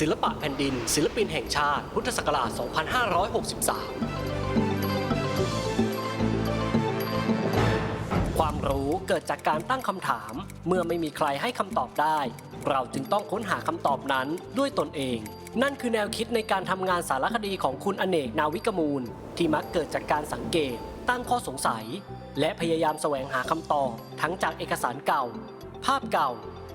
ศิลปะแผ่นดิน ศิลปินแห่งชาติ พุทธศักราช 2563 ความรู้เกิดจากการตั้งคำถาม เมื่อไม่มีใครให้คำตอบได้ เราจึงต้องค้นหาคำตอบนั้นด้วยตนเอง นั่นคือแนวคิดในการทำงานสารคดีของคุณอเนกนาวิกมูล ที่มักเกิดจากการสังเกต ตั้งข้อสงสัย และพยายามแสวงหาคำตอบทั้งจากเอกสารเก่า ภาพเก่า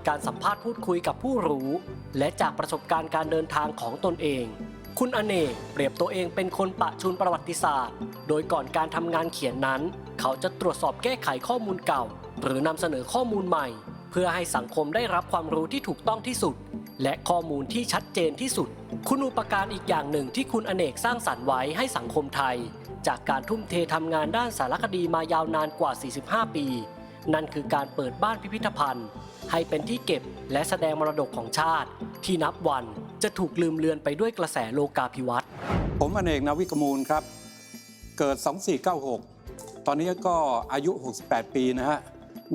การสัมภาษณ์พูดคุยกับผู้รู้ และจากประสบการณ์การเดินทางของตนเอง คุณอเนกเปรียบตัวเองเป็นคนปะชุนประวัติศาสตร์ โดยก่อนการทำงานเขียนนั้น เขาจะตรวจสอบแก้ไขข้อมูลเก่า หรือนำเสนอข้อมูลใหม่ เพื่อให้สังคมได้รับความรู้ที่ถูกต้องที่สุด และข้อมูลที่ชัดเจนที่สุด คุณอุปการอีกอย่างหนึ่งที่คุณอเนกสร้างสรรค์ไว้ให้สังคมไทย จากการทุ่มเททำงานด้านสารคดีมายาวนานกว่า 45 ปี นั่นคือการเปิดบ้านพิพิธภัณฑ์ ให้เป็นที่เก็บและแสดงมรดกของชาติ ที่นับวันจะถูกลืมเลือนไปด้วยกระแสโลกาภิวัตน์ผมอเนกนาวิกมูลครับ เกิด 2496 ตอนนี้ก็อายุ 68 ปีนะฮะ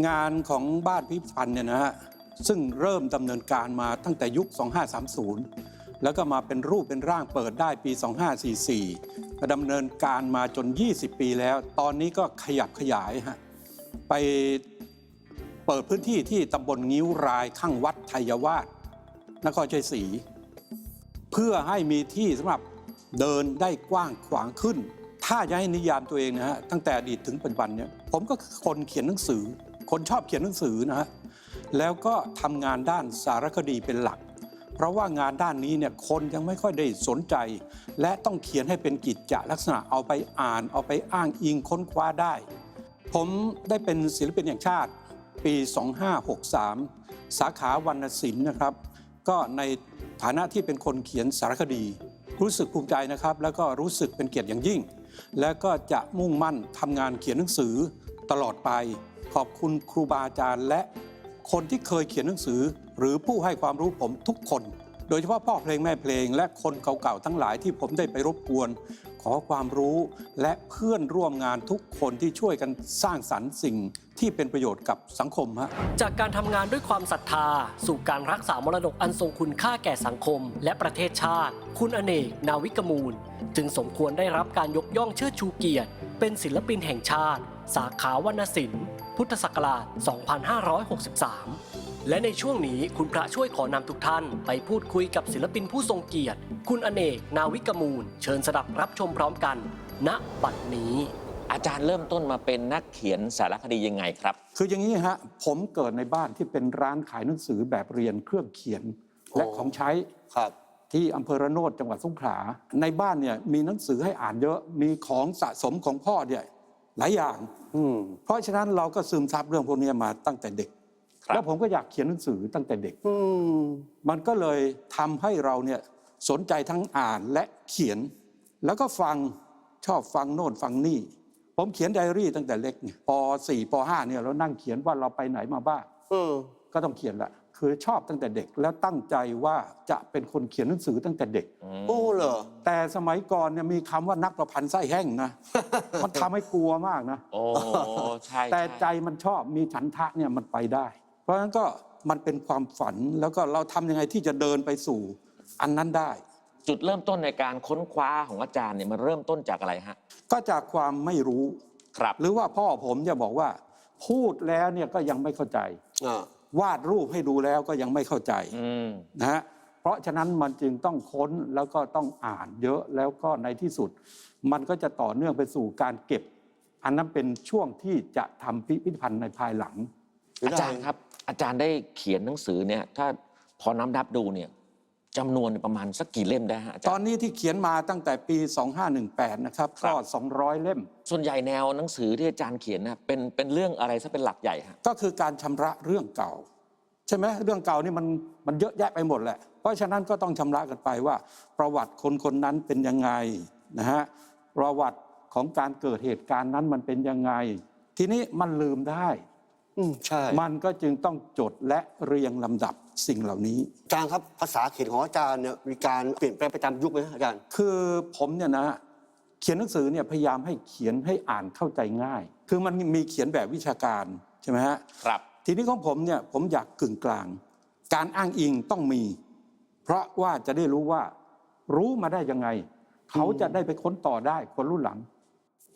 งานของบ้านพิพิธภัณฑ์เนี่ยนะฮะ ซึ่งเริ่มดำเนินการมาตั้งแต่ยุค 2530 แล้วก็มาเป็นรูปเป็นร่างเปิดได้ปี 2544ดำเนินการมาจน 20 ปีแล้ว ตอนนี้ก็ขยับขยายฮะ ไปเปิดพื้นที่ที่ตำบลงิ้วรายข้างวัดไทยวาสนครชัยศรีเพื่อให้มีที่สำหรับเดินได้กว้างขวางขึ้น ถ้าจะให้นิยามตัวเองนะฮะตั้งแต่อดีตถึงปัจจุบันเนี่ยผมก็คนเขียนหนังสือ คนชอบเขียนหนังสือนะฮะแล้วก็ทำงานด้านสารคดีเป็นหลัก เพราะว่างานด้านนี้เนี่ยคนยังไม่ค่อยได้สนใจ และต้องเขียนให้เป็นกิจจลักษณะเอาไปอ่าน เอาไปอ้างอิงค้นคว้าได้ ผมได้เป็นศิลปินแห่งชาติปี 2563 สาขาวรรณศิลป์นะครับ ก็ในฐานะที่เป็นคนเขียนสารคดี รู้สึกภูมิใจนะครับ แล้วก็รู้สึกเป็นเกียรติอย่างยิ่ง แล้วก็จะมุ่งมั่นทำงานเขียนหนังสือตลอดไป ขอบคุณครูบาอาจารย์และคนที่เคยเขียนหนังสือ หรือผู้ให้ความรู้ผมทุกคน โดยเฉพาะพ่อเพลงแม่เพลง และคนเก่าๆทั้งหลายที่ผมได้ไปรบกวน ขอความรู้และเพื่อนร่วมงานทุกคนที่ช่วยกันสร้างสรรค์สิ่งที่เป็นประโยชน์กับสังคมฮะ จากการทำงานด้วยความศรัทธา สู่การรักษามรดกอันทรงคุณค่าแก่สังคม และประเทศชาติ คุณอเนก นาวิกมูล จึงสมควรได้รับการยกย่องเชิดชูเกียรติ เป็นศิลปินแห่งชาติ สาขาวรรณศิลป์ พุทธศักราช 2563 และในช่วงนี้คุณพระช่วยขอนำทุกท่าน ไปพูดคุยกับศิลปินผู้ทรงเกียรติ คุณอเนก นาวิกมูล เชิญสดับรับชมพร้อมกัน ณบัดนี้ อาจารย์เริ่มต้นมาเป็นนักเขียนสารคดียังไงครับ คืออย่างนี้ฮะผมเกิดในบ้านที่เป็นร้านขายหนังสือแบบเรียนเครื่องเขียนและโอ้ของใช้ครับ ที่อำเภอระโนดจังหวัดสงขลาในบ้านเนี่ยมีหนังสือให้อ่านเยอะมีของสะสมของพ่อเนี่ยหลายอย่างอืมเพราะฉะนั้นเราก็ซึมซับเรื่องพวกนี้มาตั้งแต่เด็กครับ แล้วผมก็อยากเขียนหนังสือตั้งแต่เด็กอืมมันก็เลยทำให้เราเนี่ยสนใจทั้งอ่านและเขียน แล้วก็ฟังชอบฟังโน่นฟังนี่ ผมเขียนไดอารี่ตั้งแต่เล็กเนี่ยป .4 ป .5 เนี่ยเรานั่งเขียนว่าเราไปไหนมาบ้างเออก็ต้องเขียนละคือชอบตั้งแต่เด็กแล้วตั้งใจว่าจะเป็นคนเขียนหนังสือตั้งแต่เด็กอืมโอ้เหรอแต่สมัยก่อนเนี่ยมีคำว่านักประพันธ์ไส้แห้งนะมันทำให้กลัวมากนะโอ้ใช่แต่ใจช่มันชอบมีฉันทะเนี่ยมันไปได้ เพราะฉะนั้นก็มันเป็นความฝันแล้วก็เราทำยังไงที่จะเดินไปสู่อันนั้นได้ จุดเริ่มต้นในการค้นคว้าของอาจารย์เนี่ยมันเริ่มต้นจากอะไรฮะก็จากความไม่รู้ครับ หรือว่าพ่อผมจะบอกว่า พูดแล้วเนี่ยก็ยังไม่เข้าใจอ่าวาดรูปให้ดูแล้วก็ยังไม่เข้าใจอืมนะฮะเพราะฉะนั้นมันจึงต้องค้นแล้วก็ต้องอ่านเยอะแล้วก็ในที่สุด มันก็จะต่อเนื่องไปสู่การเก็บ อันนั้นเป็นช่วงที่จะทำพิพิธภัณฑ์ในภายหลัง อาจารย์ครับ อาจารย์ได้เขียนหนังสือเนี่ย ถ้าพอน้ำนับดูเนี่ยจำนวนประมาณสักกี่เล่มได้ฮะอาตจาอรนย์นี้ที่เขียนมาตั้งแต่ปี 2518 นะครับครัก็บ200 เล่ม ส่วนใหญ่แนวหนังสือที่อาจารย์เขียนนะเป็นเป็นเรื่องอะไรซะเป็นหลักใหญ่ฮะก็คือการชำระเรื่องเก่า ใช่ไหมเรื่องเก่านี่มันมันเยอะแยะไปหมดแหละ เพราะฉะนั้นก็ต้องชำระกันไปว่า ประวัติคนคนนั้นเป็นยังไงนะฮะประวัติของการเกิดเหตุการณ์นั้นมันเป็นยังไง ทีนี้มันลืมได้ อืมใช่มันก็จึงต้องจดและเรียงลำดับสิ่งเหล่านี้ อาจารย์ครับภาษาเขียนของอาจารย์เนี่ยมีการเปลี่ยนแปลงไปตามยุคไหมอาจารย์ คือผมเนี่ยนะเขียนหนังสือเนี่ยพยายามให้เขียนให้อ่านเข้าใจง่าย คือมันมีเขียนแบบวิชาการใช่ไหมฮะ ครับ ทีนี้ของผมเนี่ยผมอยากกึ่งกลาง การอ้างอิงต้องมี เพราะว่าจะได้รู้ว่า รู้มาได้ยังไง เขาจะได้ไปค้นต่อได้คนรุ่นหลัง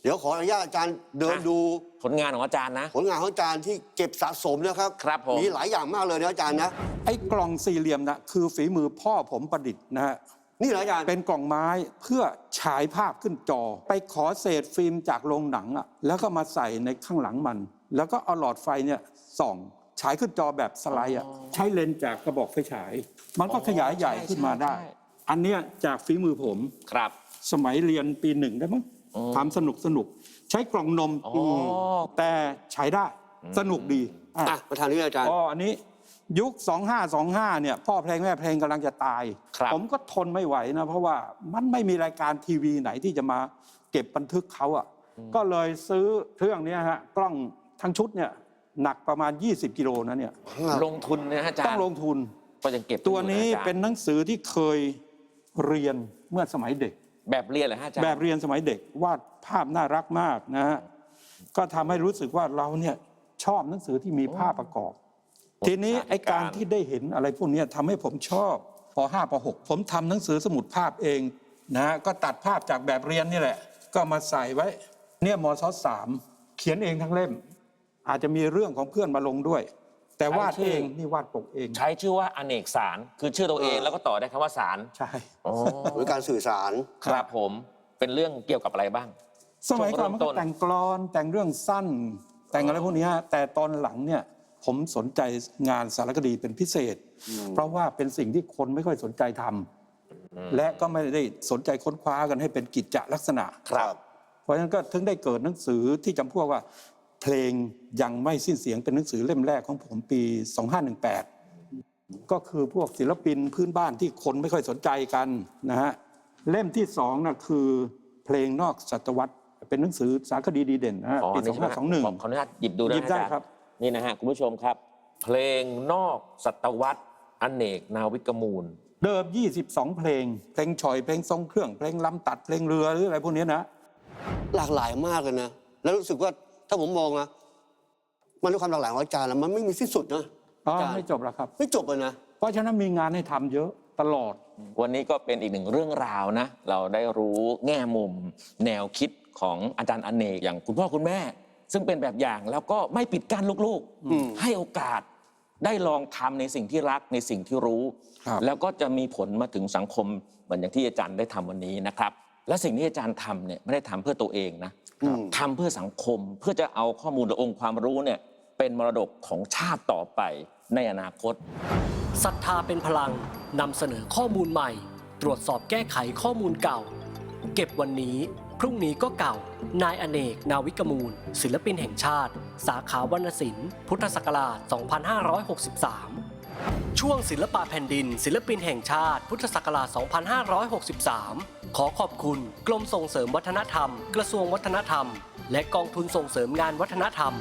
เดี๋ยวขออนุญาตอาจารย์เดินอะดูผลงานของอาจารย์นะ ผลงานของอาจารย์ที่เก็บสะสมนะครับครับผม มีหลายอย่างมากเลยนะอาจารย์นะไอ้กล่องสี่เหลี่ยมนะคือฝีมือพ่อผมประดิษฐ์นะฮะ นี่เหรออาจารย์ เป็นกล่องไม้เพื่อฉายภาพขึ้นจอ ไปขอเศษฟิล์มจากโรงหนังอะแล้วก็มาใส่ในข้างหลังมัน แล้วก็เอาหลอดไฟเนี่ยส่องฉายขึ้นจอแบบสไลด์อะอ๋อใช้เลนส์จากกระบอกไฟฉาย มันก็อ๋อขยายใหญ่ใช่ขึ้นมาได้ใช่อันเนี้ยจากฝีมือผมครับ สมัยเรียนปีหนึ่งได้มั้ง อ๋อ ทำสนุกสนุกใช้กล่องนมอ๋อ แต่ใช้ได้สนุกดีอะอะประธานนี้อาจารย์ อ๋ออันนี้ยุค 2525 เนี่ย พ่อเพลงแม่เพลงกำลังจะตาย ครับ ผมก็ทนไม่ไหวนะ เพราะว่ามันไม่มีรายการทีวีไหนที่จะมาเก็บบันทึกเขาอะก็เลยซื้อเครื่องเนี้ยฮะกล้องทั้งชุดเนี่ยหนักประมาณ 20 กิโลนะเนี่ยลงทุนนะฮะอาจารย์ต้องลงทุน ก็ยังเก็บตัวนี้อยู่ะอาจารย์เป็นหนังสือที่เคยเรียนเมื่อสมัยเด็ก แบบเรียนเหรอฮะอาจารย์ แบบเรียนสมัยเด็กวาดภาพน่ารักมากนะฮะก็ทำให้รู้สึกว่าเราเนี่ยชอบหนังสือที่มีภาพประกอบ ทีนี้ไอการที่ได้เห็นอะไรพวกเนี้ยทำให้ผมชอบป .5 ป .6 ผมทำหนังสือสมุดภาพเองนะฮะก็ตัดภาพจากแบบเรียนนี่แหละ ก็มาใส่ไว้ เนี่ยมศสามเขียนเองทั้งเล่ม อาจจะมีเรื่องของเพื่อนมาลงด้วย แต่วาดเองนี่วาดปกเอง ใช้ชื่อว่าอเนกสาร คือชื่อตัวเองเออแล้วก็ต่อได้คำว่าสารใช่อ๋อหรือการสื่อสาร ครับผมเป็นเรื่องเกี่ยวกับอะไรบ้าง สมัยก่อนมันช่ก็วงเริ่มต้นแต่งกลอนแต่งเรื่องสั้น แต่งอะไรพวกเนี้ยแต่ตอนหลังเนี่ยผมสนใจงานสารคดีเป็นพิเศษ เพราะว่าเป็นสิ่งที่คนไม่ค่อยสนใจทำและก็ไม่ได้สนใจค้นคว้ากันให้เป็นกิจจลักษณะครับ เพราะฉะนั้นก็ถึงได้เกิดหนังสือที่จำพวกว่า เพลงยังไม่สิ้นเสียงเป็นหนังสือเล่มแรกของผมปี 2518 ก็คือพวกศิลปินพื้นบ้านที่คนไม่ค่อยสนใจกันนะฮะเล่มที่สองนะคือเพลงนอกศตวรรษเป็นหนังสือสารคดีดีเด่นนะฮะอ๋อปีนี่ใช่ไหมขอ2521ขออนุญาตหยิบดูนะหยิบได้อาจาย์ครับนี่นะฮะคุณผู้ชมครับ เพลงนอกศตวรรษอเนกนาวิกมูล เดิม 22 เพลง เพลงฉอยเพลงทรงเครื่อง เพลงลำตัดเพลงเรือหรืออะไรพวกเนี้ยนะ หลากหลายมากเลยนะ แล้วรู้สึกว่า ถ้าผมมองนะมันด้วยความหลากหลายของอาจารย์แล้วมันไม่มีสิ้นสุดนะอ๋ออาจารย์ไม่จบแล้วครับ ไม่จบเลยนะ เพราะฉะนั้นมีงานให้ทำเยอะตลอด วันนี้ก็เป็นอีกหนึ่งเรื่องราวนะ เราได้รู้แง่มุม แนวคิดของอาจารย์อเนกอย่างคุณพ่อคุณแม่ ซึ่งเป็นแบบอย่างแล้วก็ไม่ปิดกั้นลูกอืมๆ ให้โอกาสได้ลองทำในสิ่งที่รักในสิ่งที่รู้ ครับ แล้วก็จะมีผลมาถึงสังคมเหมือนอย่างที่อาจารย์ได้ทำวันนี้นะครับ และสิ่งที่อาจารย์ทำเนี่ยไม่ได้ทำเพื่อตัวเองนะอืม ทำเพื่อสังคมเพื่อจะเอาข้อมูลหรือองค์ความรู้เนี่ยเป็นมรดกของชาติต่อไปในอนาคตศรัทธาเป็นพลังนำเสนอข้อมูลใหม่ ตรวจสอบแก้ไขข้อมูลเก่า เก็บวันนี้ พรุ่งนี้ก็เก่า นายอเนก นาวิกมูล ศิลปินแห่งชาติ สาขาวรรณศิลป์ พุทธศักราช 2563 ช่วงศิลปะแผ่นดิน ศิลปินแห่งชาติ พุทธศักราช 2563 ขอขอบคุณกรมส่งเสริมวัฒนธรรม กระทรวงวัฒนธรรม และกองทุนส่งเสริมงานวัฒนธรรม